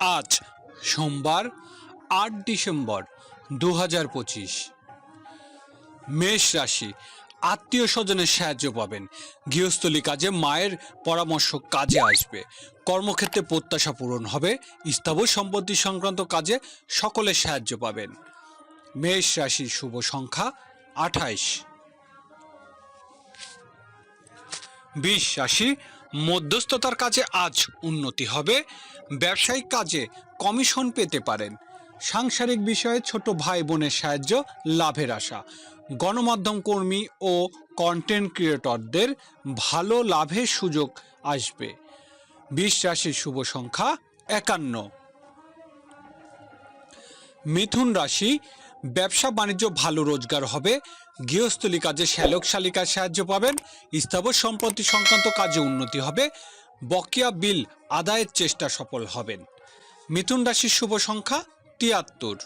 আজ সোমবার আট ডিসেম্বর দু হাজার পঁচিশ। মেষ রাশি, আত্মীয় স্বজনের সাহায্য পাবেন। গৃহস্থলী কাজে মায়ের পরামর্শ কাজে আসবে। কর্মক্ষেত্রে প্রত্যাশা পূরণ হবে। স্থাবর সম্পত্তি সংক্রান্ত কাজে সকলের সাহায্য পাবেন। মেষ রাশির শুভ সংখ্যা আঠাইশ। বিশ রাশি মধ্যস্থতার কাজে আজ উন্নতি হবে, ব্যবসায়িক কাজে কমিশন পেতে পারেন। সাংসারিক বিষয়ে ছোট ভাই বোনের সাহায্য, লাভের আশা। গণমাধ্যম কর্মী ও কন্টেন্ট ক্রিয়েটরদের ভালো লাভের সুযোগ আসবে। বিশ রাশির শুভ সংখ্যা একান্ন। মিথুন রাশি ব্যবসা বাণিজ্য ভালো রোজগার হবে। গৃহস্থলী কাজে শ্যালক শালিকার সাহায্য পাবেন। স্থাবর সম্পত্তি সংক্রান্ত কাজে উন্নতি হবে। বকেয়া বিল আদায়ের চেষ্টা সফল হবেন। মিথুন রাশির শুভ সংখ্যা তিয়াত্তর।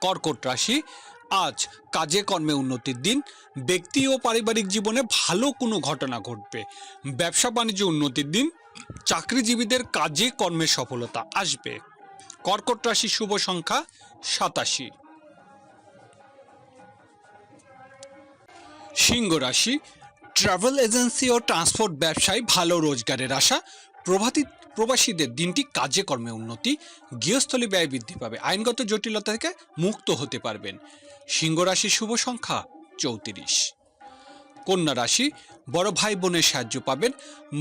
কর্কট রাশি, আজ কাজে কর্মে উন্নতির দিন। ব্যক্তি ও পারিবারিক জীবনে ভালো কোনো ঘটনা ঘটবে। ব্যবসা বাণিজ্য উন্নতির দিন। চাকরিজীবীদের কাজে কর্মে সফলতা আসবে। কর্কট রাশি শুভ সংখ্যা সাতাশি। সিংহ রাশি, ট্রাভেল এজেন্সি ও ট্রান্সপোর্ট ব্যবসায় ভালো রোজগারের আশা। প্রভাতী প্রবাসীদের দিনটি কাজে কর্মে উন্নতি, গৃহস্থলী ব্যয় বৃদ্ধি পাবে, আইনগত জটিলতা থেকে মুক্ত হতে পারবেন। সিংহ রাশির শুভ সংখ্যা চৌত্রিশ। কন্যা রাশি, বড় ভাই বোনের সাহায্য পাবেন।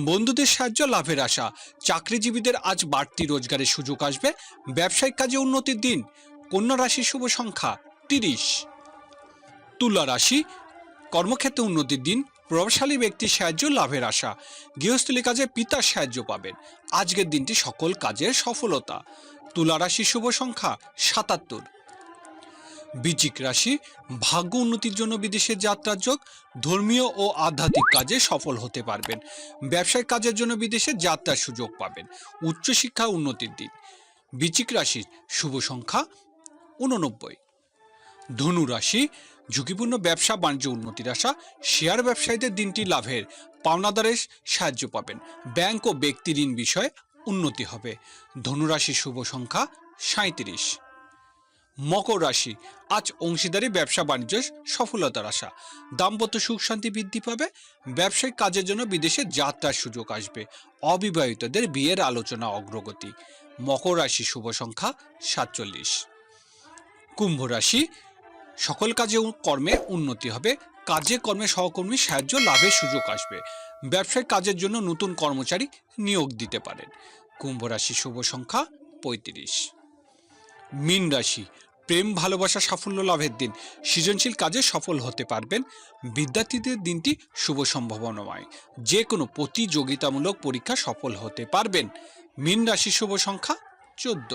বন্ধুদের সাহায্য লাভের আশা। চাকরিজীবীদের আজ বাড়তি রোজগারের সুযোগ আসবে। ব্যবসায়িক কাজে উন্নতির দিন। কন্যা রাশির শুভ সংখ্যা তিরিশ। তুলা রাশি, কর্মক্ষেত্রে উন্নতির দিন। প্রভাবশালী ব্যক্তির সাহায্য লাভের আশা। গৃহস্থলী কাজে পিতার সাহায্য পাবেন। আজকের দিনটি সকল কাজের সফলতা। তুলা রাশির শুভ সংখ্যা সাতাত্তর। বৃচিক রাশি, ভাগ্য উন্নতির জন্য বিদেশে যাত্রার যোগ, ধর্মীয় ও আধ্যাত্মিক কাজে সফল হতে পারবেন। ব্যবসায়িক কাজের জন্য বিদেশে যাত্রার সুযোগ পাবেন। উচ্চশিক্ষা উন্নতির দিন বৃচিক রাশির শুভ সংখ্যা উননব্বই ধনু রাশি, ঝুঁকিপূর্ণ ব্যবসা, বাণিজ্য উন্নতির আশা, শেয়ার ব্যবসায়ীদের দিনটি লাভের পাওনাদারের সাহায্য পাবেন। ব্যাংক ও ব্যক্তি ঋণ বিষয়ে উন্নতি হবে। ধনুরাশির শুভ সংখ্যা সাঁত্রিশ মকর রাশি। আজ অংশীদারি, ব্যবসা, বাণিজ্য সফলতার আশা। দাম্পত্য সুখ শান্তি বৃদ্ধি পাবে। ব্যবসায়িক কাজের জন্য বিদেশে যাত্রার সুযোগ আসবে। অবিবাহিতদের বিয়ের আলোচনা অগ্রগতি। মকর রাশি শুভ সংখ্যা সাতচল্লিশ। কুম্ভ রাশি, সকল কাজে কর্মে উন্নতি হবে। কাজে, কর্মে সহকর্মী সাহায্য, লাভের সুযোগ আসবে। ব্যবসায়িক কাজের জন্য নতুন কর্মচারী নিয়োগ দিতে পারেন। কুম্ভ রাশি শুভ সংখ্যা পঁয়ত্রিশ। মীন রাশি প্রেম, ভালোবাসা, সাফল্য, লাভের দিন। সৃজনশীল কাজে সফল হতে পারবেন। বিদ্যার্থীদের দিনটি শুভ সম্ভাবনাময়। যে কোনো প্রতিযোগিতামূলক পরীক্ষা সফল হতে পারবেন। মীন রাশি শুভ সংখ্যা চোদ্দ।